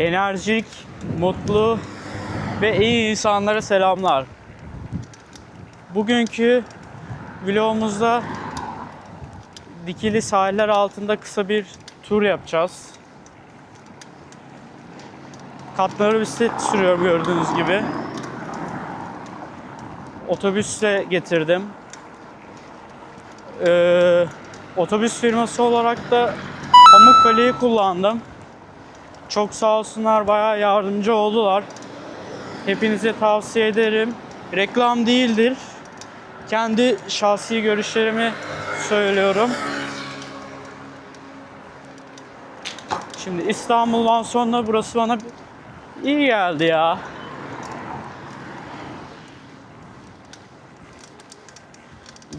enerjik, mutlu ve iyi insanlara selamlar. Bugünkü vlogumuzda dikili sahiller altında kısa bir tur yapacağız. Katları bisiklet sürüyorum gördüğünüz gibi. Otobüsle getirdim. Ee, otobüs firması olarak da Pamukkale'yi kullandım. Çok sağ olsunlar bayağı yardımcı oldular. Hepinize tavsiye ederim. Reklam değildir. Kendi şahsi görüşlerimi söylüyorum. Şimdi İstanbul'dan sonra burası bana iyi geldi ya.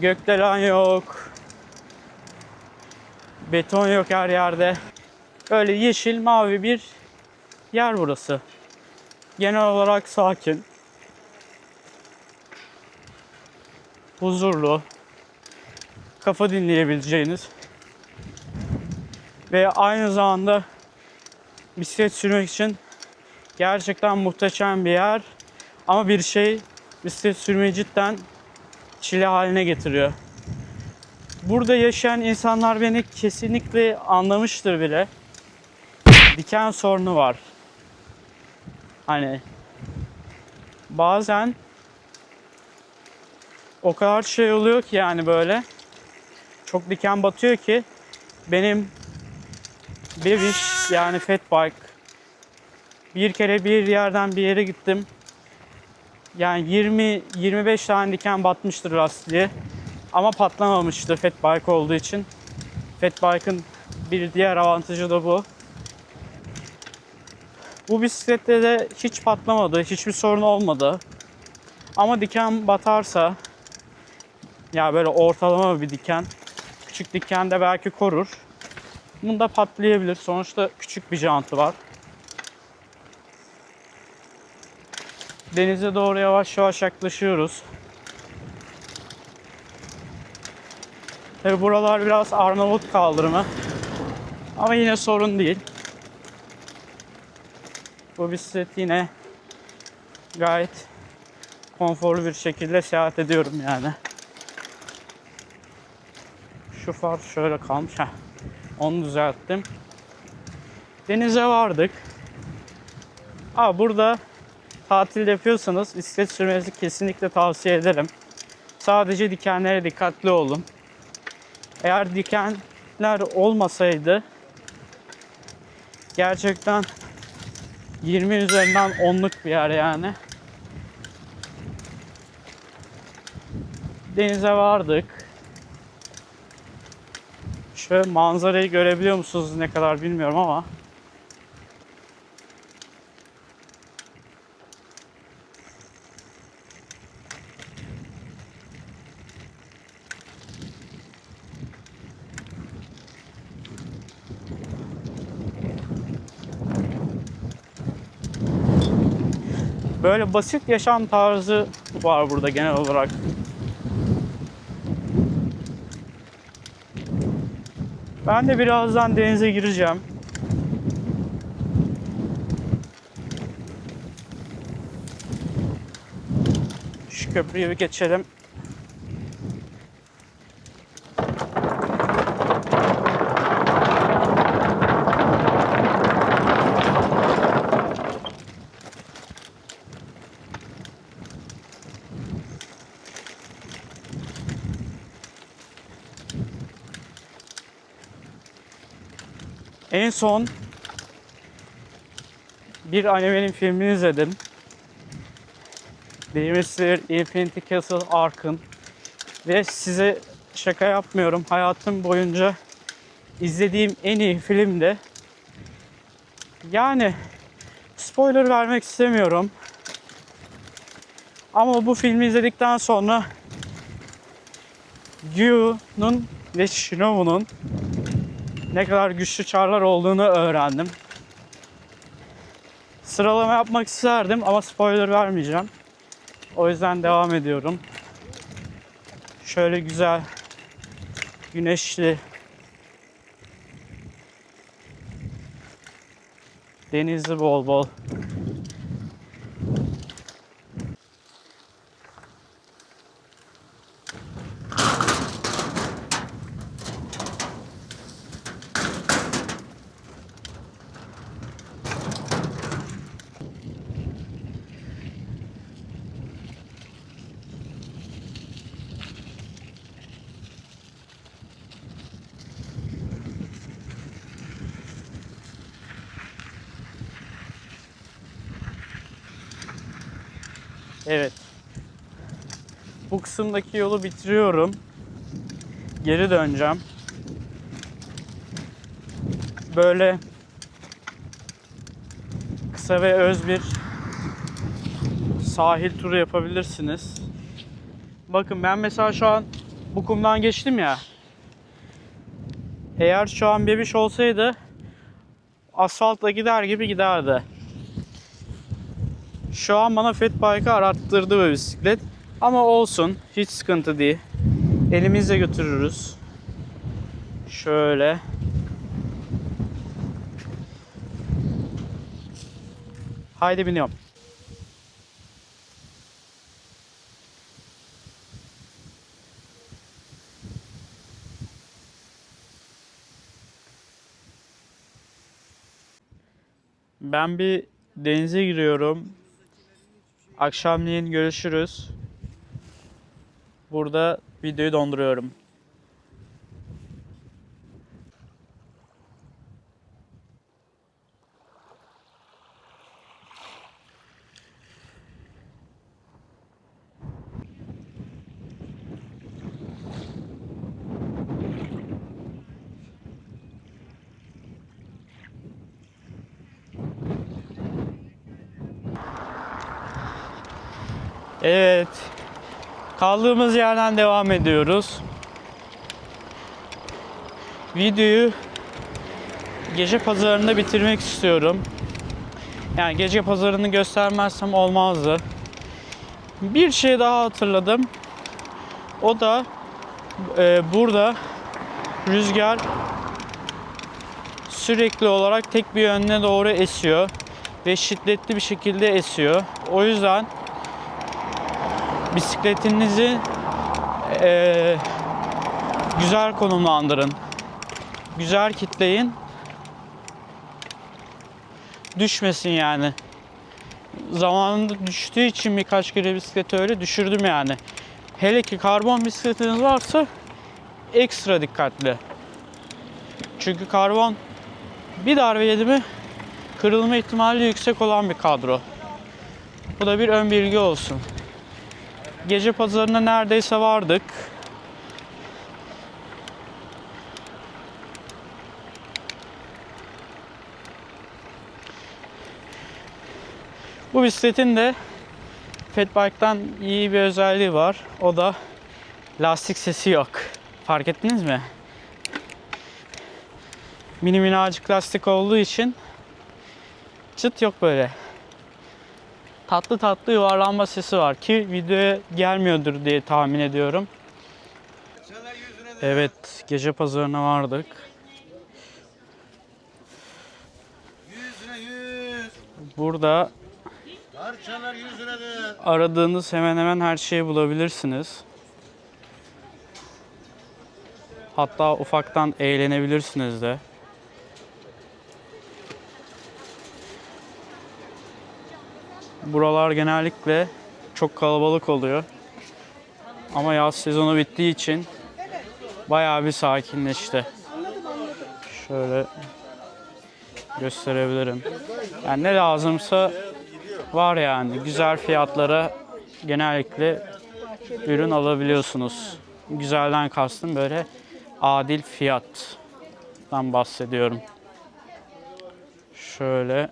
Gökdelen yok. Beton yok her yerde. Öyle yeşil mavi bir yer burası. Genel olarak sakin. Huzurlu. Kafa dinleyebileceğiniz. Ve aynı zamanda bisiklet sürmek için gerçekten muhteşem bir yer. Ama bir şey bisiklet sürmeyi cidden çile haline getiriyor. Burada yaşayan insanlar beni kesinlikle anlamıştır bile. Diken sorunu var. Hani bazen o kadar şey oluyor ki yani böyle çok diken batıyor ki benim bebiş yani fat bike bir kere bir yerden bir yere gittim. Yani 20 25 tane diken batmıştır lastiğe. Ama patlamamıştı fat bike olduğu için. Fat bike'ın bir diğer avantajı da bu. Bu bisiklette de hiç patlamadı, hiçbir sorun olmadı. Ama diken batarsa ya böyle ortalama bir diken, küçük diken de belki korur. Bunda patlayabilir. Sonuçta küçük bir jantı var. Denize doğru yavaş yavaş yaklaşıyoruz. Tabi buralar biraz Arnavut kaldırımı. Ama yine sorun değil. Bu bisiklet yine gayet konforlu bir şekilde seyahat ediyorum yani. Şu far şöyle kalmış. Heh. Onu düzelttim. Denize vardık. Aa, burada tatil yapıyorsanız bisiklet sürmenizi kesinlikle tavsiye ederim. Sadece dikenlere dikkatli olun. Eğer dikenler olmasaydı gerçekten 20 üzerinden 10'luk bir yer yani. Denize vardık. Şöyle manzarayı görebiliyor musunuz ne kadar bilmiyorum ama. Böyle basit yaşam tarzı var burada genel olarak. Ben de birazdan denize gireceğim. Şu köprüyü bir geçelim. En son bir animenin filmini izledim. Demir Infinity Castle Ark'ın. Ve size şaka yapmıyorum. Hayatım boyunca izlediğim en iyi filmdi. Yani spoiler vermek istemiyorum. Ama bu filmi izledikten sonra Gyu'nun ve Shinobu'nun ne kadar güçlü çarlar olduğunu öğrendim. Sıralama yapmak isterdim ama spoiler vermeyeceğim. O yüzden devam ediyorum. Şöyle güzel güneşli Denizli bol bol. Evet. Bu kısımdaki yolu bitiriyorum. Geri döneceğim. Böyle kısa ve öz bir sahil turu yapabilirsiniz. Bakın ben mesela şu an bu kumdan geçtim ya. Eğer şu an bebiş olsaydı asfaltla gider gibi giderdi. Şu an bana Fat Bike'ı arattırdı bu bisiklet. Ama olsun. Hiç sıkıntı değil. Elimizle götürürüz. Şöyle. Haydi biniyorum. Ben bir denize giriyorum. Akşamleyin görüşürüz. Burada videoyu donduruyorum. Evet. Kaldığımız yerden devam ediyoruz. Videoyu gece pazarında bitirmek istiyorum. Yani gece pazarını göstermezsem olmazdı. Bir şey daha hatırladım. O da e, burada rüzgar sürekli olarak tek bir yöne doğru esiyor ve şiddetli bir şekilde esiyor. O yüzden bisikletinizi eee, güzel konumlandırın. Güzel kitleyin. Düşmesin yani. Zamanında düştüğü için birkaç kere bisikleti öyle düşürdüm yani. Hele ki karbon bisikletiniz varsa ekstra dikkatli. Çünkü karbon bir darbe yedi mi kırılma ihtimali yüksek olan bir kadro. Bu da bir ön bilgi olsun. Gece pazarına neredeyse vardık. Bu bisikletin de Fatbike'dan iyi bir özelliği var. O da lastik sesi yok. Fark ettiniz mi? Mini minnacık lastik olduğu için çıt yok böyle tatlı tatlı yuvarlanma sesi var ki videoya gelmiyordur diye tahmin ediyorum. Evet, gece pazarına vardık. Burada aradığınız hemen hemen her şeyi bulabilirsiniz. Hatta ufaktan eğlenebilirsiniz de. Buralar genellikle çok kalabalık oluyor. Ama yaz sezonu bittiği için bayağı bir sakinleşti. Şöyle gösterebilirim. Yani ne lazımsa var yani. Güzel fiyatlara genellikle ürün alabiliyorsunuz. Güzelden kastım böyle adil fiyattan bahsediyorum. Şöyle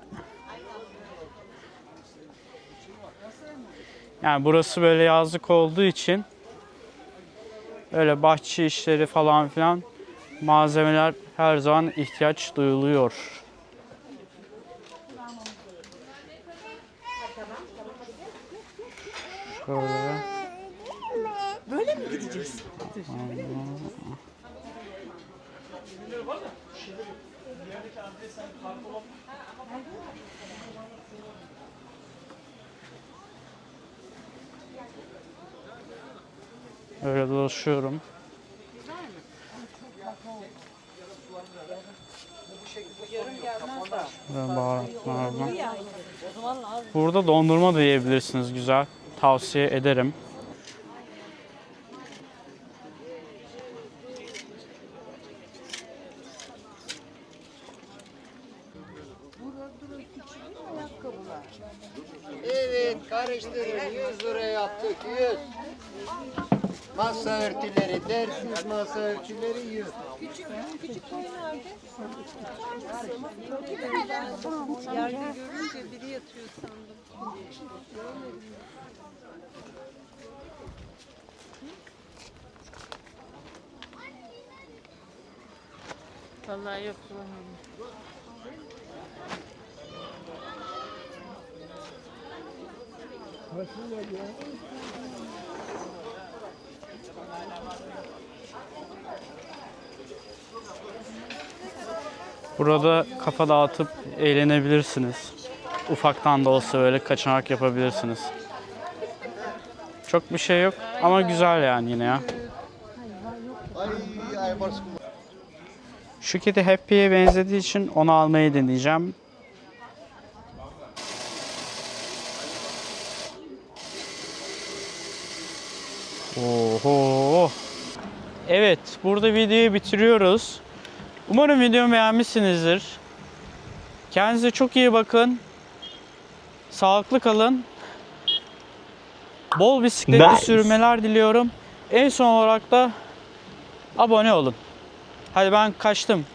Yani burası böyle yazlık olduğu için öyle bahçe işleri falan filan malzemeler her zaman ihtiyaç duyuluyor. Şöyle. Böyle mi gideceğiz? Öyle dolaşıyorum. Böyle baharatlar var. Burada dondurma da yiyebilirsiniz güzel. Tavsiye ederim. Evet karıştırın 100 lira yaptık 100. Masa örtüleri dersiz masa örtüleri 100. Yerde görünce biri yatıyor sandım. Vallahi yok bulamadım. Burada kafa dağıtıp eğlenebilirsiniz. Ufaktan da olsa böyle kaçamak yapabilirsiniz. Çok bir şey yok ama güzel yani yine ya. Şu kedi Happy'ye benzediği için onu almayı deneyeceğim. Oho. Evet, burada videoyu bitiriyoruz. Umarım videomu beğenmişsinizdir. Kendinize çok iyi bakın. Sağlıklı kalın. Bol bisikletli Nice. sürmeler diliyorum. En son olarak da abone olun. Hadi ben kaçtım.